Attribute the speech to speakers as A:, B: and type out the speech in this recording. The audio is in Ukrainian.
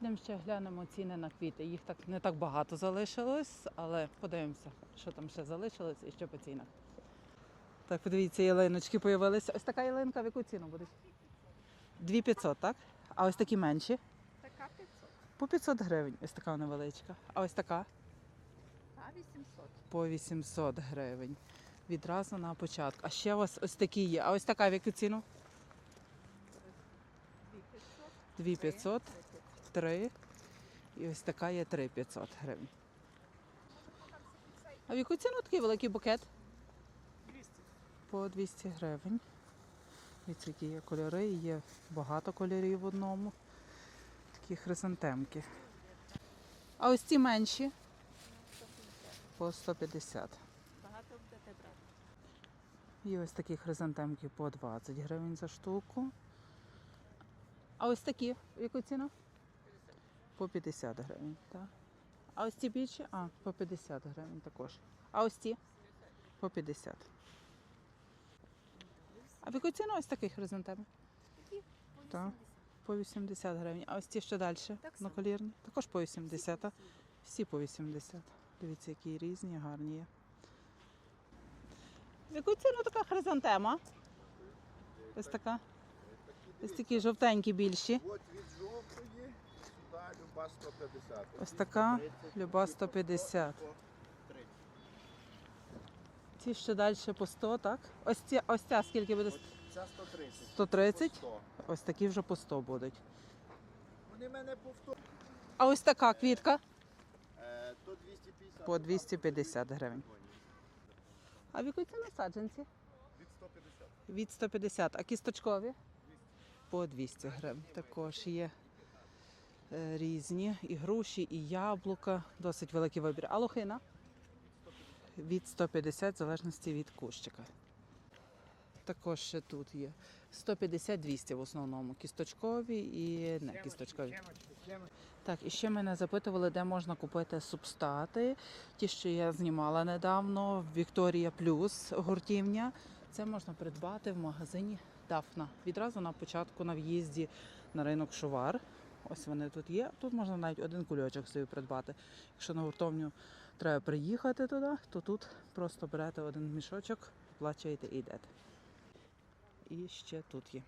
A: Йдемо ще глянемо ціни на квіти. Їх так не так багато залишилось, але подивимося, що там ще залишилось і що по цінах. Так, подивіться, ялиночки появилися. Ось така ялинка в яку ціну буде? 2500, так? А ось такі менші?
B: Така 500,
A: По 500 гривень. Ось така невеличка. А ось така
B: а 800.
A: по 800 гривень. Відразу на початку. А ще у вас ось такі є. А ось така в яку ціну?
B: 2500.
A: 2500, 3. І ось така є 3500 гривень. А в яку ціну такий великий букет?
B: 200.
A: По 200 гривень. Дивіться, які є кольори, є багато кольорів в одному. Такі хризантемки. А ось ці менші по 150.
B: Багато будете брати.
A: І ось такі хризантемки по 20 гривень за штуку. А ось такі, в яку ціну? По 50 гривень, так. А ось ці більші? А, по 50 гривень також. А ось ці? По 50. А в яку ціну ось такий хризантем?
B: Такі по
A: Так.
B: 80.
A: По 80 гривень. А ось ті що далі? На колірні? Також по 80. а? Всі по 80. Дивіться, які різні, гарні є. В яку ціну така хризантема? Ось така. Ось такі жовтенькі більші.
C: Люба 150.
A: Ось така, люба 150. Ці ще далі по 100, так? Ось ця, ось ця скільки буде?
C: Ця 130.
A: 130?
C: По 100.
A: Ось такі вже по 100 будуть.
C: Вони мене повторюють.
A: А ось така квітка
C: Е, то 250.
A: по 250 гривень. А в яку ціну саджанці?
C: Від 150.
A: Від 150, а кісточкові? По 200 гривень. Також є різні і груші, і яблука. Досить великий вибір. А лохина? Від 150, в залежності від кущика. Також ще тут є 150-200 в основному. Кісточкові і не кісточкові. Так, і ще мене запитували, де можна купити субстати. Ті, що я знімала недавно, Вікторія Плюс гуртівня. Це можна придбати в магазині Дафна. Відразу на початку на в'їзді на ринок Шувар. Ось вони тут є. Тут можна навіть один кульочок собі придбати. Якщо на гуртовню треба приїхати туди, то тут просто берете один мішочок, оплачуєте і йдете. І ще тут є.